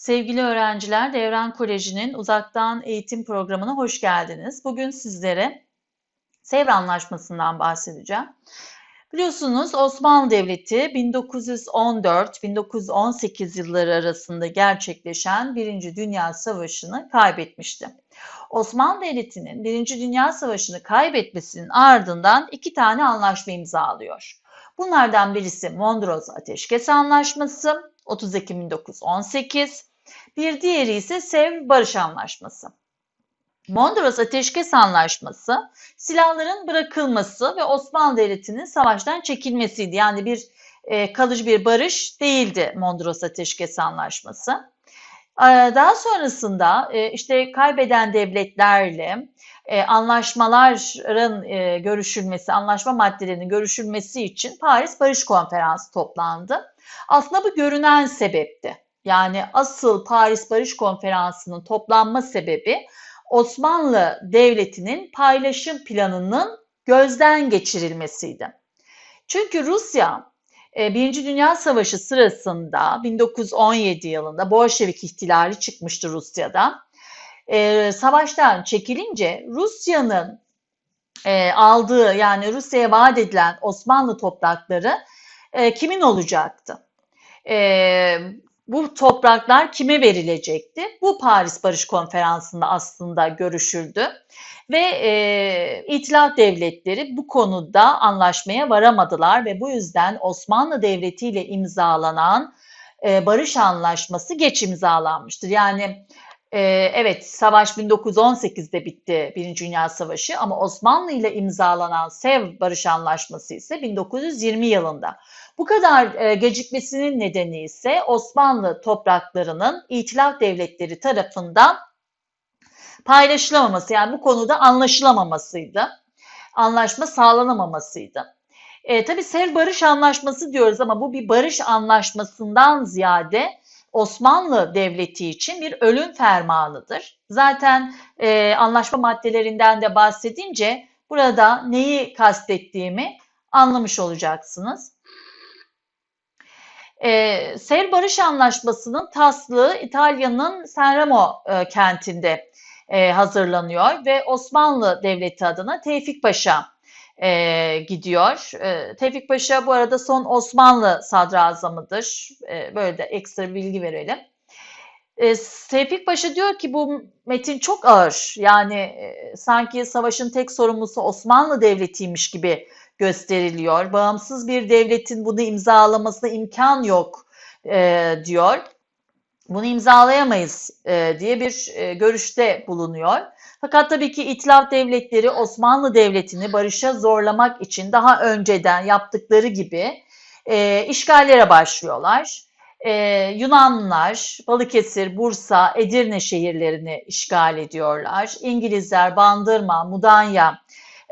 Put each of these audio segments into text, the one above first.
Sevgili öğrenciler, Devran Koleji'nin uzaktan eğitim programına hoş geldiniz. Bugün sizlere Sevr Anlaşması'ndan bahsedeceğim. Biliyorsunuz Osmanlı Devleti 1914-1918 yılları arasında gerçekleşen Birinci Dünya Savaşı'nı kaybetmişti. Osmanlı Devleti'nin Birinci Dünya Savaşı'nı kaybetmesinin ardından iki tane anlaşma imzalıyor. Bunlardan birisi Mondros Ateşkes Anlaşması 30 Ekim 1918, bir diğeri ise Sevr Barış Anlaşması. Mondros Ateşkes Anlaşması silahların bırakılması ve Osmanlı Devleti'nin savaştan çekilmesiydi. Yani bir e, kalıcı bir barış değildi Mondros Ateşkes Anlaşması. E, daha sonrasında e, işte kaybeden devletlerle e, anlaşmaların görüşülmesi, anlaşma maddelerinin görüşülmesi için Paris Barış Konferansı toplandı. Aslında bu görünen sebepti. Yani asıl Paris Barış Konferansı'nın toplanma sebebi Osmanlı Devleti'nin paylaşım planının gözden geçirilmesiydi. Çünkü Rusya e, Birinci Dünya Savaşı sırasında 1917 yılında Bolşevik ihtilali çıkmıştı Rusya'da. E, savaştan çekilince Rusya'nın e, aldığı yani Rusya'ya vaat edilen Osmanlı toprakları kimin olacaktı? Bu topraklar kime verilecekti? Bu Paris Barış Konferansı'nda aslında görüşüldü ve e, İtilaf devletleri bu konuda anlaşmaya varamadılar ve bu yüzden Osmanlı Devleti ile imzalanan e, barış anlaşması geç imzalanmıştır. Yani e, evet savaş 1918'de bitti Birinci Dünya Savaşı ama Osmanlı ile imzalanan Sev Barış Anlaşması ise 1920 yılında. Bu kadar e, gecikmesinin nedeni ise Osmanlı topraklarının İtilaf devletleri tarafından paylaşılamaması yani bu konuda anlaşılamamasıydı. Anlaşma sağlanamamasıydı. E, tabii Sev Barış Anlaşması diyoruz ama bu bir barış anlaşmasından ziyade Osmanlı Devleti için bir ölüm fermanıdır. Zaten e, anlaşma maddelerinden de bahsedince burada neyi kastettiğimi anlamış olacaksınız. E, Sevr Barış Anlaşması'nın taslığı İtalya'nın Sanremo e, kentinde e, hazırlanıyor ve Osmanlı Devleti adına Tevfik Paşa e, gidiyor. E, Tevfik Paşa bu arada son Osmanlı sadrazamıdır. E, böyle de ekstra bilgi verelim. E, Tevfik Paşa diyor ki bu metin çok ağır. Yani e, sanki savaşın tek sorumlusu Osmanlı Devleti'ymiş gibi gösteriliyor. Bağımsız bir devletin bunu imzalamasına imkan yok e, diyor. Bunu imzalayamayız e, diye bir e, görüşte bulunuyor. Fakat tabii ki İtilaf devletleri Osmanlı Devleti'ni barışa zorlamak için daha önceden yaptıkları gibi e, işgallere başlıyorlar. E, Yunanlılar Balıkesir, Bursa, Edirne şehirlerini işgal ediyorlar. İngilizler Bandırma, Mudanya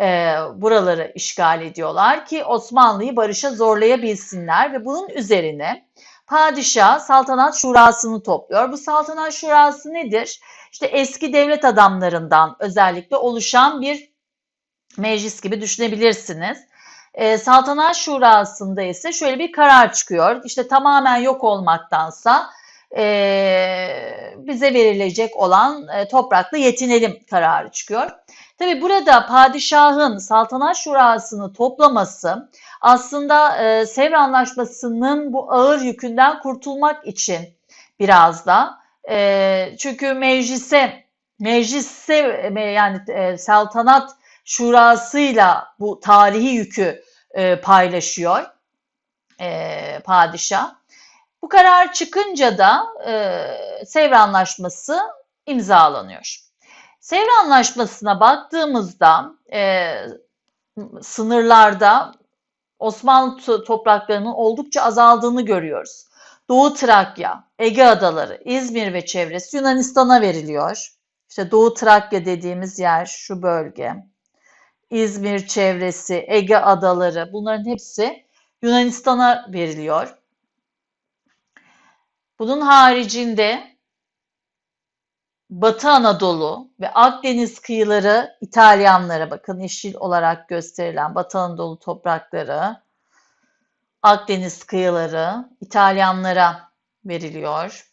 e, buraları işgal ediyorlar ki Osmanlı'yı barışa zorlayabilsinler ve bunun üzerine padişah saltanat şurasını topluyor. Bu saltanat şurası nedir? İşte eski devlet adamlarından özellikle oluşan bir meclis gibi düşünebilirsiniz. E, saltanat şurasında ise şöyle bir karar çıkıyor. İşte tamamen yok olmaktansa e, bize verilecek olan e, toprakla yetinelim kararı çıkıyor. Tabi burada padişahın saltanat şurasını toplaması aslında e, Sevr Anlaşması'nın bu ağır yükünden kurtulmak için biraz da e, çünkü meclise meclise yani e, saltanat şurasıyla bu tarihi yükü e, paylaşıyor e, padişah. Bu karar çıkınca da e, Sevr Anlaşması imzalanıyor. Sevr Anlaşması'na baktığımızda e, sınırlarda Osmanlı topraklarının oldukça azaldığını görüyoruz. Doğu Trakya, Ege Adaları, İzmir ve çevresi Yunanistan'a veriliyor. İşte Doğu Trakya dediğimiz yer şu bölge. İzmir çevresi, Ege Adaları bunların hepsi Yunanistan'a veriliyor. Bunun haricinde Batı Anadolu ve Akdeniz kıyıları İtalyanlara bakın yeşil olarak gösterilen Batı Anadolu toprakları, Akdeniz kıyıları İtalyanlara veriliyor.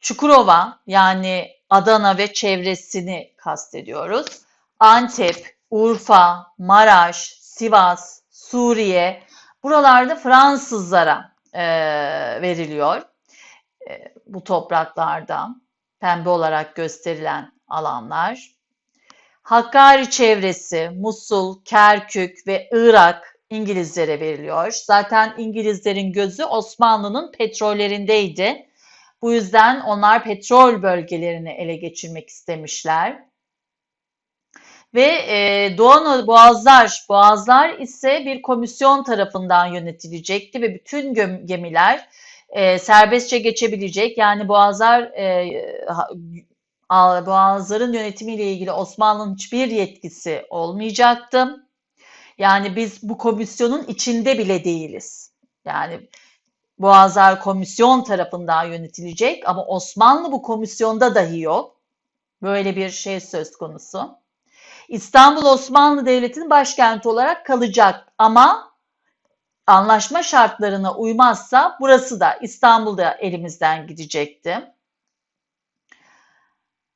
Çukurova yani Adana ve çevresini kastediyoruz. Antep, Urfa, Maraş, Sivas, Suriye, buralarda Fransızlara e, veriliyor. E, bu topraklarda pembe olarak gösterilen alanlar. Hakkari çevresi, Musul, Kerkük ve Irak İngilizlere veriliyor. Zaten İngilizlerin gözü Osmanlı'nın petrollerindeydi. Bu yüzden onlar petrol bölgelerini ele geçirmek istemişler. Ve e, Anadolu Boğazlar, Boğazlar ise bir komisyon tarafından yönetilecekti ve bütün gemiler e, serbestçe geçebilecek. Yani Boğazlar e, Boğazların yönetimiyle ilgili Osmanlı'nın hiçbir yetkisi olmayacaktı. Yani biz bu komisyonun içinde bile değiliz. Yani Boğazlar komisyon tarafından yönetilecek ama Osmanlı bu komisyonda dahi yok. Böyle bir şey söz konusu. İstanbul Osmanlı Devleti'nin başkenti olarak kalacak ama anlaşma şartlarına uymazsa burası da İstanbul'da elimizden gidecekti.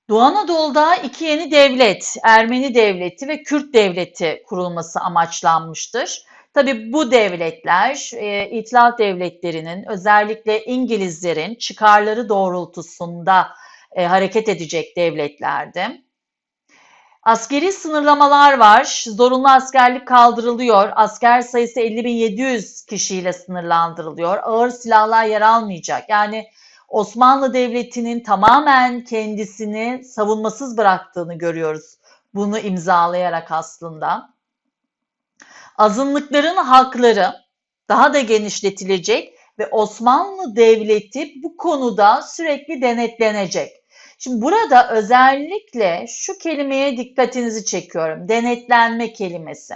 Doğu Anadolu'da iki yeni devlet, Ermeni Devleti ve Kürt Devleti kurulması amaçlanmıştır. Tabi bu devletler e, İtilaf devletlerinin özellikle İngilizlerin çıkarları doğrultusunda e, hareket edecek devletlerdi. Askeri sınırlamalar var. Zorunlu askerlik kaldırılıyor. Asker sayısı 50.700 kişiyle sınırlandırılıyor. Ağır silahlar yer almayacak. Yani Osmanlı Devleti'nin tamamen kendisini savunmasız bıraktığını görüyoruz. Bunu imzalayarak aslında. Azınlıkların hakları daha da genişletilecek ve Osmanlı Devleti bu konuda sürekli denetlenecek. Şimdi burada özellikle şu kelimeye dikkatinizi çekiyorum. Denetlenme kelimesi.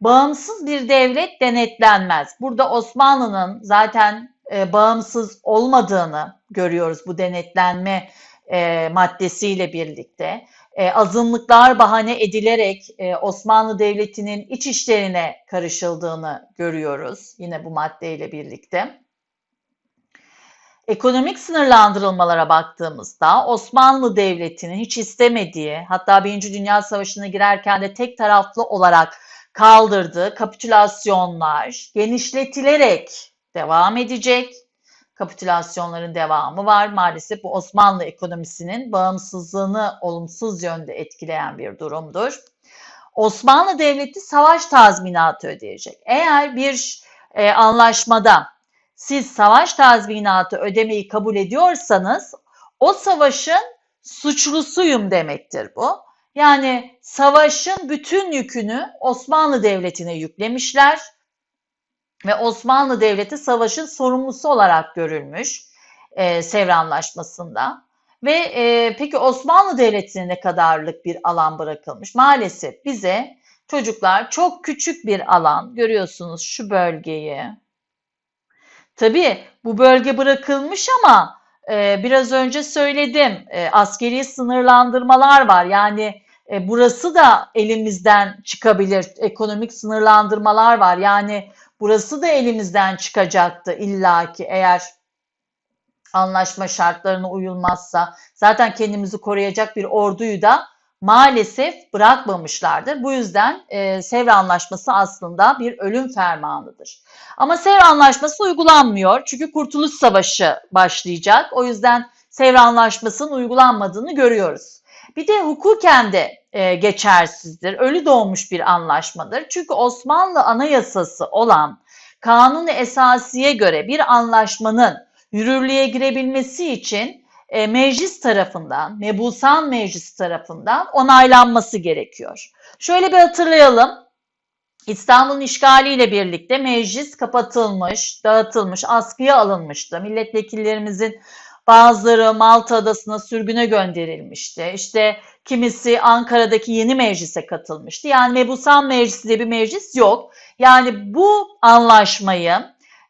Bağımsız bir devlet denetlenmez. Burada Osmanlı'nın zaten e, bağımsız olmadığını görüyoruz bu denetlenme e, maddesiyle birlikte. E, azınlıklar bahane edilerek e, Osmanlı Devleti'nin iç işlerine karışıldığını görüyoruz yine bu maddeyle birlikte. Ekonomik sınırlandırılmalara baktığımızda Osmanlı Devleti'nin hiç istemediği hatta Birinci Dünya Savaşı'na girerken de tek taraflı olarak kaldırdığı kapitülasyonlar genişletilerek devam edecek. Kapitülasyonların devamı var. Maalesef bu Osmanlı ekonomisinin bağımsızlığını olumsuz yönde etkileyen bir durumdur. Osmanlı Devleti savaş tazminatı ödeyecek. Eğer bir e, anlaşmada siz savaş tazminatı ödemeyi kabul ediyorsanız o savaşın suçlusuyum demektir bu. Yani savaşın bütün yükünü Osmanlı Devleti'ne yüklemişler ve Osmanlı Devleti savaşın sorumlusu olarak görülmüş e, Sevr Anlaşması'nda. Ve e, peki Osmanlı Devleti'ne ne kadarlık bir alan bırakılmış? Maalesef bize çocuklar çok küçük bir alan görüyorsunuz şu bölgeyi. Tabii bu bölge bırakılmış ama e, biraz önce söyledim e, askeri sınırlandırmalar var. Yani e, burası da elimizden çıkabilir. Ekonomik sınırlandırmalar var. Yani burası da elimizden çıkacaktı illaki eğer anlaşma şartlarına uyulmazsa. Zaten kendimizi koruyacak bir orduyu da maalesef bırakmamışlardır. Bu yüzden e, Sevr Anlaşması aslında bir ölüm fermanıdır. Ama Sevr Anlaşması uygulanmıyor çünkü Kurtuluş Savaşı başlayacak. O yüzden Sevr Anlaşması'nın uygulanmadığını görüyoruz. Bir de hukuken de e, geçersizdir. Ölü doğmuş bir anlaşmadır. Çünkü Osmanlı Anayasası olan Kanun-u Esasi'ye göre bir anlaşmanın yürürlüğe girebilmesi için e, meclis tarafından, mebusan meclis tarafından onaylanması gerekiyor. Şöyle bir hatırlayalım. İstanbul'un işgaliyle birlikte meclis kapatılmış, dağıtılmış, askıya alınmıştı. Milletvekillerimizin bazıları Malta Adası'na sürgüne gönderilmişti. İşte kimisi Ankara'daki yeni meclise katılmıştı. Yani Mebusan Meclisi diye bir meclis yok. Yani bu anlaşmayı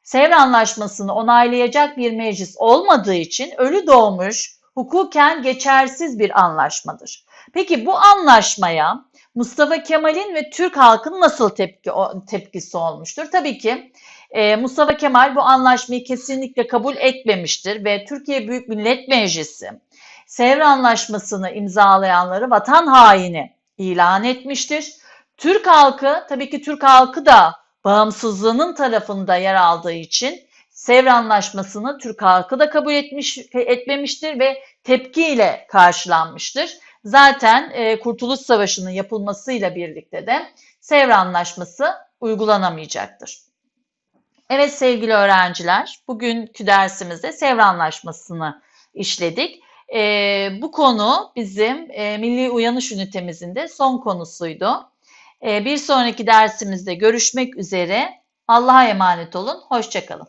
Sevr Anlaşması'nı onaylayacak bir meclis olmadığı için ölü doğmuş, hukuken geçersiz bir anlaşmadır. Peki bu anlaşmaya Mustafa Kemal'in ve Türk halkının nasıl tepki tepkisi olmuştur? Tabii ki E, Mustafa Kemal bu anlaşmayı kesinlikle kabul etmemiştir ve Türkiye Büyük Millet Meclisi Sevr Anlaşması'nı imzalayanları vatan haini ilan etmiştir. Türk halkı, tabii ki Türk halkı da bağımsızlığının tarafında yer aldığı için Sevr Anlaşması'nı Türk halkı da kabul etmiş etmemiştir ve tepkiyle karşılanmıştır. Zaten e, Kurtuluş Savaşı'nın yapılmasıyla birlikte de Sevr Anlaşması uygulanamayacaktır. Evet sevgili öğrenciler, bugünkü dersimizde Sevr Anlaşması'nı işledik. E, bu konu bizim e, Milli Uyanış Ünitemizin de son konusuydu. E, bir sonraki dersimizde görüşmek üzere. Allah'a emanet olun, hoşçakalın.